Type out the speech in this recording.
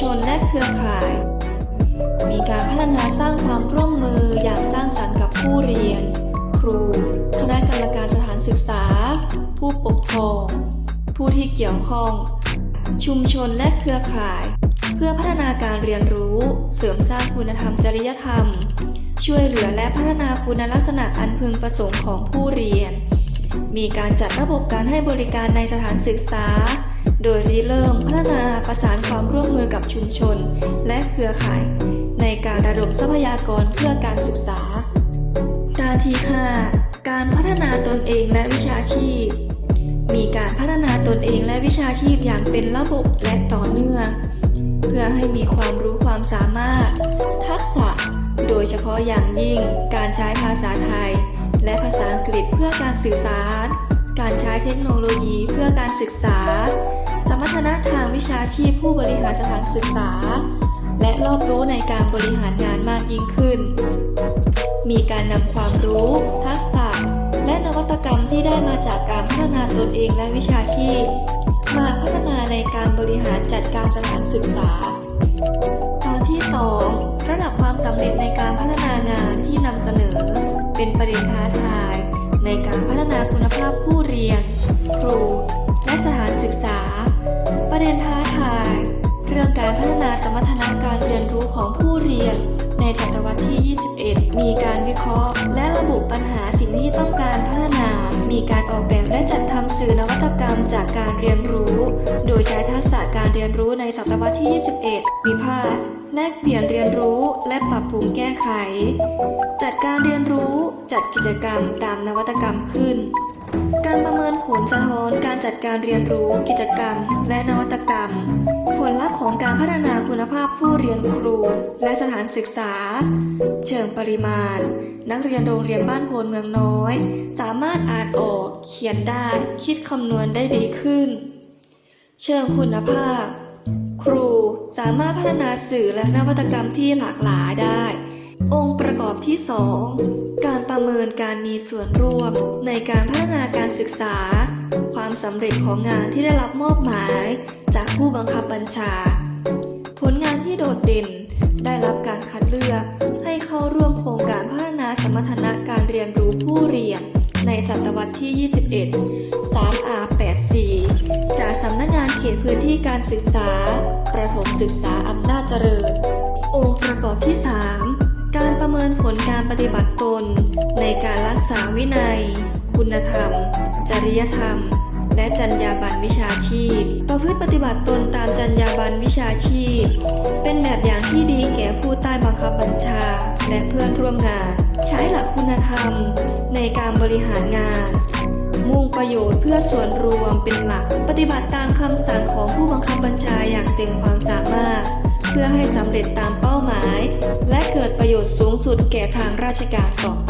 ชนและเครือข่าย มีการพัฒนาสร้างความร่วมมืออย่างสร้างสรรค์กับผู้เรียน ครู คณะกรรมการสถานศึกษา ผู้ปกครอง ผู้ที่เกี่ยวข้อง ชุมชนและเครือข่าย เพื่อพัฒนาการเรียนรู้ เสริมสร้างคุณธรรมจริยธรรม ช่วยเหลือและพัฒนาคุณลักษณะอันพึงประสงค์ของผู้เรียน มีการจัดระบบการให้บริการในสถานศึกษา โดยริเริ่มพัฒนาประสานความร่วมมือกับชุมชน และเครือข่าย ในการระดมทรัพยากรเพื่อการศึกษา ด้านที่ 5 การพัฒนาตนเองและวิชาชีพ มีการพัฒนาตนเองและวิชาชีพอย่างเป็นระบบและต่อเนื่อง เพื่อให้มีความรู้ความสามารถ ทักษะ โดยเฉพาะอย่างยิ่งการใช้ภาษาไทย และภาษาอังกฤษเพื่อการสื่อสาร การใช้เทคโนโลยีเพื่อการศึกษา สมรรถนะทางวิชาชีพผู้บริหารสถานศึกษา และรอบรู้ในการบริหารงานมากยิ่งขึ้น มีการนำความรู้ ทักษะ และนวัตกรรมที่ได้มาจากการพัฒนาตนเองและวิชาชีพ มาพัฒนาในการบริหารจัดการสถานศึกษา ตอนที่ 2 ระดับความสำเร็จในการพัฒนางานที่นำเสนอ เป็นประเด็นท้าทาย ในการพัฒนาคุณภาพผู้เรียน ครู และสถานศึกษา ประเด็นท้าทาย เรื่องการพัฒนาสมรรถนะการเรียนรู้ของผู้เรียน ในศตวรรษที่ 21 มีการวิเคราะห์ และระบุปัญหาสิ่งที่ต้องการพัฒนา มีการออกแบบและจัดทำสื่อนวัตกรรมจากการเรียนรู้ โดยใช้ทักษะการเรียนรู้ในศตวรรษที่ 21 วิพากษ์แลกเปลี่ยนเรียนรู้และปรับปรุงแก้ไข จัดการเรียนรู้จัดกิจกรรมตามนวัตกรรมขึ้น การประเมินผลสะท้อนการจัดการเรียนรู้กิจกรรม และนวัตกรรม ผลลัพธ์ของการพัฒนาคุณภาพผู้เรียนครู และสถานศึกษา เชิงปริมาณ นักเรียนโรงเรียนบ้านโพนเมืองน้อย สามารถอ่านออก เขียนได้ คิดคำนวณได้ดีขึ้น เชิงคุณภาพ ครูสามารถพัฒนาสื่อและนวัตกรรมที่หลากหลายได้ องค์ประกอบที่ 2 การประเมินการมีส่วนร่วม ในการพัฒนาการศึกษา ความสำเร็จของงานที่ได้รับมอบหมาย จากผู้บังคับบัญชา ผลงานที่โดดเด่นได้รับการคัดเลือกให้เข้าร่วมโครงการพัฒนาสมรรถนะการเรียนรู้ผู้เรียน ในศตวรรษที่ 21 3R84 จากสำนักงานเขตพื้นที่การศึกษา ประถมศึกษาอำนาจเจริญ องค์ประกอบที่ 3 การประเมินผลการปฏิบัติตน ในการรักษาวินัย คุณธรรม จริยธรรม และจรรยาบรรณวิชาชีพ ประพฤติปฏิบัติตนตามจรรยาบรรณวิชาชีพ เป็นแบบอย่างที่ดีแก่ผู้ใต้บังคับบัญชา และเพื่อนร่วมงาน ใช้หลักคุณธรรม ในการบริหารงาน มุ่งประโยชน์เพื่อส่วนรวมเป็นหลัก ปฏิบัติตามคำสั่งของผู้บังคับบัญชาอย่างเต็มความสามารถ เพื่อให้สำเร็จตามเป้าหมาย และเกิดประโยชน์สูงสุดแก่ทางราชการต่อไป